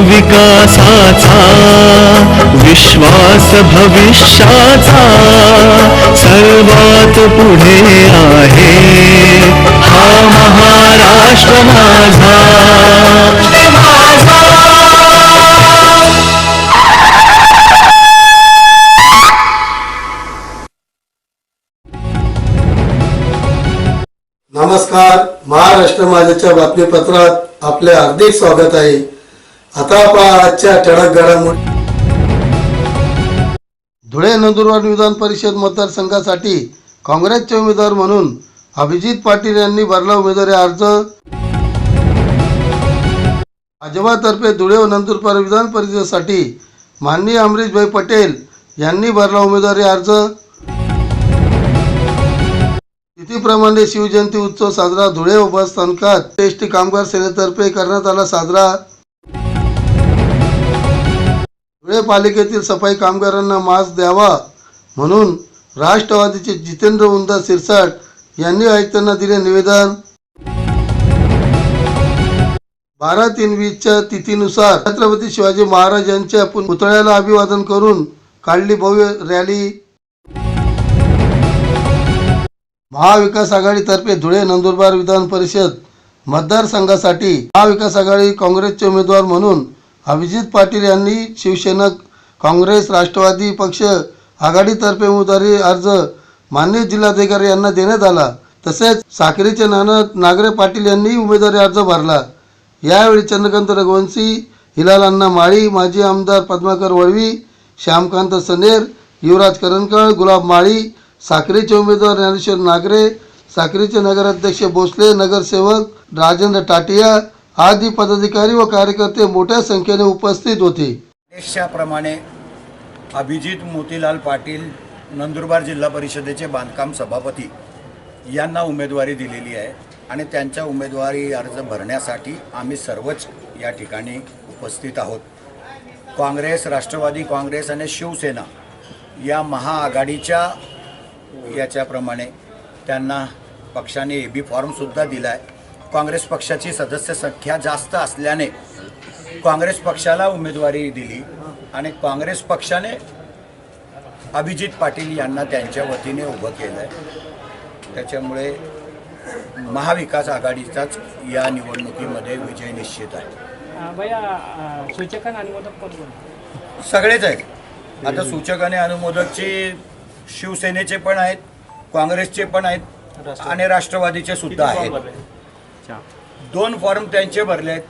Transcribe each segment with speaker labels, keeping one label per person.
Speaker 1: विकासाचा विश्वास भविष्याचा सर्वात पुढे आहे. हा महाराष्ट्र माझा.
Speaker 2: नमस्कार. महाराष्ट्र माझ्याच्या बातमीपत्रात आपले हार्दिक स्वागत आहे. आता आपण आजच्या ठळक घडामोडी. धुळे नंदुरबार विधान परिषद मतदारसंघासाठी काँग्रेसचे उमेदवार म्हणून अभिजित पाटील यांनी भरला उमेदवारी अर्ज. भाजपातर्फे धुळे व नंदुरबार विधान परिषदेसाठी माननीय अमरीशभाई पटेल यांनी भरला उमेदवारी अर्ज. तिथीप्रमाणे शिवजयंती उत्सव साजरा धुळे व बस स्थानकात कामगार सेनेतर्फे करण्यात आला साजरा. धुळे पालिकेतील सफाई कामगारांना मास्क द्यावा म्हणून राष्ट्रवादीचे जितेंद्र उंदा सिरसाट यांनी आयुक्तांना दिले निवेदन. बारा तीन वीसच्या तिथीनुसार छत्रपती शिवाजी महाराज यांच्या पुतळ्याला अभिवादन करून काढली भव्य रॅली. महाविकास आघाडीतर्फे धुळे नंदुरबार विधान परिषद मतदारसंघासाठी महाविकास आघाडी काँग्रेसचे उमेदवार म्हणून अभिजित पाटील यांनी शिवसेना काँग्रेस राष्ट्रवादी पक्ष आघाडीतर्फे उमेदवारी अर्ज मान्य जिल्हाधिकारी यांना देण्यात आला. तसेच साखरेचे नाना नागरे पाटील यांनी उमेदवारी अर्ज भरला. यावेळी चंद्रकांत रघुवंशी हिलालांना माळी माजी आमदार पद्माकर वळवी श्यामकांत सनेर युवराज करणकर गुलाब माळी साखरेचे उमेदवार ज्ञानेश्वर नागरे साखरेचे नगराध्यक्ष भोसले नगरसेवक राजेंद्र टाटिया आदी पदाधिकारी व कार्यकर्ते मोठ्या संख्येने उपस्थित होते.
Speaker 3: आदेशाप्रमाणे अभिजित मोतीलाल पाटील नंदुरबार जिल्हा परिषदेचे बांधकाम सभापती यांना उमेदवारी दिलेली आहे आणि त्यांच्या उमेदवारी अर्ज भरण्यासाठी आम्ही सर्वच या ठिकाणी उपस्थित आहोत. काँग्रेस राष्ट्रवादी काँग्रेस आणि शिवसेना या महाआघाडीच्या याच्याप्रमाणे त्यांना पक्षाने ए बी फॉर्मसुद्धा दिला आहे काँग्रेस पक्षाची सदस्य संख्या जास्त असल्याने काँग्रेस पक्षाला उमेदवारी दिली आणि काँग्रेस पक्षाने अभिजित पाटील यांना त्यांच्या वतीने उभं केलं आहे त्याच्यामुळे महाविकास आघाडीचाच या निवडणुकीमध्ये विजय निश्चित आहे.
Speaker 4: सूचक आणि अनुमोदक
Speaker 3: सगळेच आहेत. आता सूचक आणि अनुमोदकचे शिवसेनेचे पण आहेत काँग्रेसचे पण आहेत आणि राष्ट्रवादीचे सुद्धा आहेत.
Speaker 4: अच्छा.
Speaker 3: दोन फॉर्म त्यांचे भरले आहेत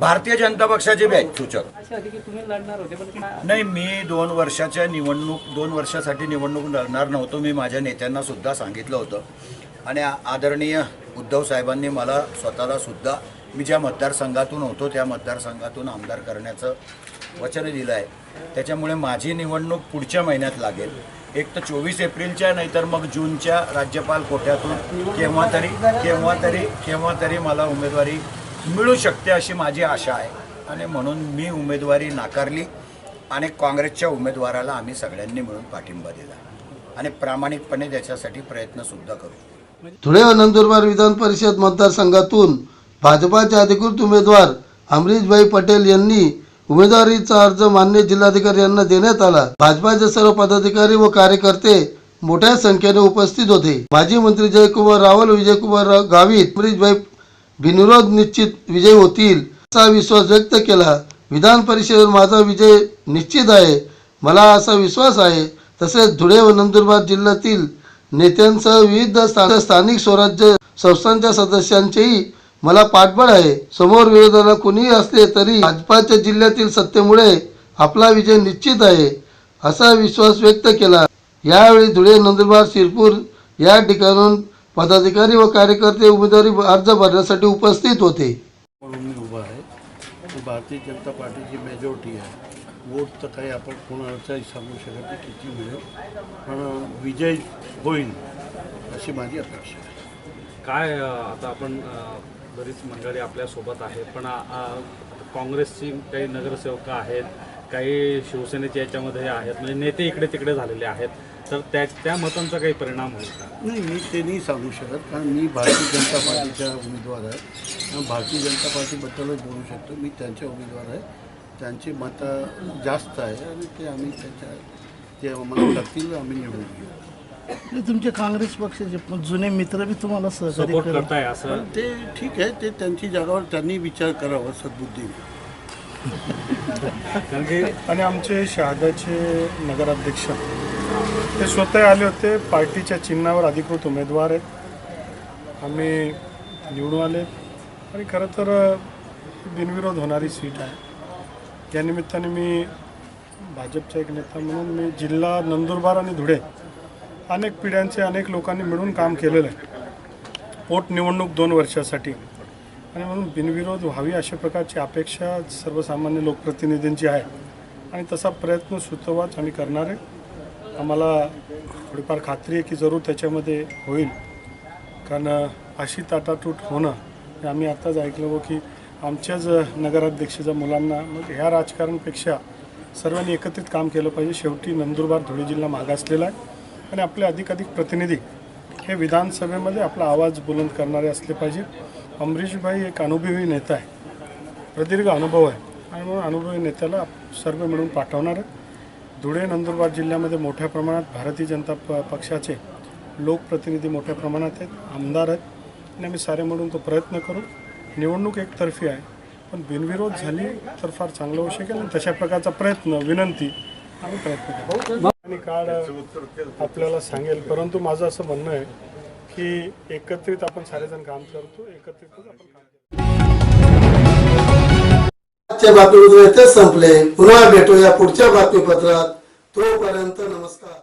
Speaker 3: भारतीय जनता पक्षाचे बी आहेत सूचक. नाही मी दोन वर्षाच्या निवडणूक दोन वर्षासाठी निवडणूक लढणार नव्हतो. मी माझ्या नेत्यांना सुद्धा सांगितलं होतं. आणि आदरणीय उद्धव साहेबांनी मला स्वतःला सुद्धा मी ज्या मतदारसंघातून होतो त्या मतदारसंघातून आमदार करण्याचं वचन दिलं आहे त्याच्यामुळे माझी निवडणूक पुढच्या महिन्यात लागेल. एक तर चोवीस एप्रिलच्या नाहीतर मग जूनच्या राज्यपाल कोट्यातून. केव्हा तरी केव्हा तरी केव्हा तरी मला उमेदवारी मिळू शकते अशी माझी आशा आहे. आणि म्हणून मी उमेदवारी नाकारली आणि काँग्रेसच्या उमेदवाराला आम्ही सगळ्यांनी मिळून पाठिंबा दिला. आणि प्रामाणिकपणे त्याच्यासाठी प्रयत्नसुद्धा करू.
Speaker 2: धुळे व नंदुरबार विधान परिषद मतदारसंघातून भाजपाचे अधिकृत उमेदवार अमरीशभाई पटेल यांनी उमेदवारीचा अर्ज मान्य जिल्हाधिकारी यांना देण्यात आला. भाजपाचे सर्व पदाधिकारी व कार्यकर्ते मोठ्या संख्येने उपस्थित होते. माजी मंत्री जयकुमार रावल विजयकुमार गावित अमरीशभाई बिनविरोध निश्चित विजय होतील असा विश्वास व्यक्त केला. विधान परिषदेवर माझा विजय निश्चित आहे मला असा विश्वास आहे. तसेच धुळे व नंदुरबार जिल्ह्यातील नेत्यांसह विविध स्थानिक स्वराज्य संस्थांच्या सदस्यांचेही मला पाठबळ आहे. समोर विरोधाला कुणीही असले तरी भाजपाच्या जिल्ह्यातील सत्तेमुळे आपला विजय निश्चित आहे असा विश्वास व्यक्त केला. यावेळी धुळे नंदुरबार शिरपूर या ठिकाणून पदाधिकारी व कार्यकर्ते उमेदवारी अर्ज भरण्यासाठी उपस्थित होते.
Speaker 5: म्हणून मी उभा आहे. आणि भारतीय जनता पार्टीची मेजॉरिटी आहे. वोट तर काही आपण कोणाचाही सांगू शकत नाही किती मिळेल. पण विजय होईल अशी माझी अपेक्षा आहे.
Speaker 6: काय आता आपण बरीच मंडळी आपल्यासोबत आहेत. पण काँग्रेसची काही नगरसेवक आहेत काही शिवसेनेचे याच्यामध्ये आहेत म्हणजे नेते इकडे तिकडे झालेले आहेत. तर त्या त्या मतांचा काही परिणाम होईल का?
Speaker 5: नाही मी ते नाही सांगू शकत कारण मी भारतीय जनता पार्टीचा उमेदवार आहे. भारतीय जनता पार्टीबद्दलच बोलू शकतो. मी त्यांचे उमेदवार आहे. त्यांची मतं जास्त आहे आणि ते आम्ही त्यांच्या ते आम्हाला करतील आम्ही निवडून घेऊ
Speaker 7: नाही, तुमचे काँग्रेस पक्षाचे पण जुने मित्र बी तुम्हाला सहकार्य
Speaker 6: सपोर्ट
Speaker 7: करतात.
Speaker 6: करताय असं?
Speaker 5: पण ते ठीक आहे ते त्यांची जागावर त्यांनी विचार करावा सद्बुद्धीने
Speaker 6: कारण की
Speaker 8: आणि आमचे शहादाचे नगराध्यक्ष ते स्वतः आले होते पार्टीच्या चिन्हावर अधिकृत उमेदवार आहेत. आम्ही निवडून आले. आणि खरं तर बिनविरोध होणारी सीट आहे. या निमित्ताने मी भाजपचा एक नेता म्हणून मी जिल्हा नंदुरबार आणि धुळे अनेक पिढ्यांचे अनेक लोकांनी मिळून काम केलेलं आहे. पोटनिवडणूक दोन वर्षासाठी. आणि म्हणून बिनविरोध व्हावी अशा प्रकारची अपेक्षा सर्वसामान्य लोकप्रतिनिधींची आहे. आणि तसा प्रयत्न सुतवाच आम्ही करणार. आहे आम्हाला थोडीफार खात्री आहे की जरूर त्याच्यामध्ये होईल. कारण अशी ताटातूट होणं हे आम्ही आत्ताच ऐकलं हो की आमच्याच नगराध्यक्षाच्या मुलांना मग ह्या राजकारणपेक्षा सर्वांनी एकत्रित काम केलं पाहिजे. शेवटी नंदुरबार धुळे जिल्हा मागासलेला आहे. आणि आपले अधिकाधिक प्रतिनिधी हे विधानसभेमध्ये आपला आवाज बुलंद करणारे असले पाहिजे. अमरीशभाई एक अनुभवी नेता आहे. प्रदीर्घ अनुभव आहे. आणि म्हणून अनुभवी नेत्याला सर्व मिळून पाठवणार आहे. धुळे नंदुरबार जिल्ह्यामध्ये मोठ्या प्रमाणात भारतीय जनता प पक्षाचे लोकप्रतिनिधी मोठ्या प्रमाणात आहेत. आमदार आहेत. आणि आम्ही सारे मिळून तो प्रयत्न करू. निवडणूक एकतर्फी आहे. पण बिनविरोध झाली तर फार चांगलं होऊ शकेल. आणि तशा प्रकारचा प्रयत्न विनंती आम्ही प्रयत्न करू आणि काळ आपल्याला सांगेल. परंतु माझं असं म्हणणं आहे की एकत्रित आपण सारेजण काम करतो एकत्रितच आपण काम
Speaker 2: बातमीपत्र संपले. पुन्हा भेटूया पुढच्या बातमीपत्रात. तोपर्यंत नमस्कार.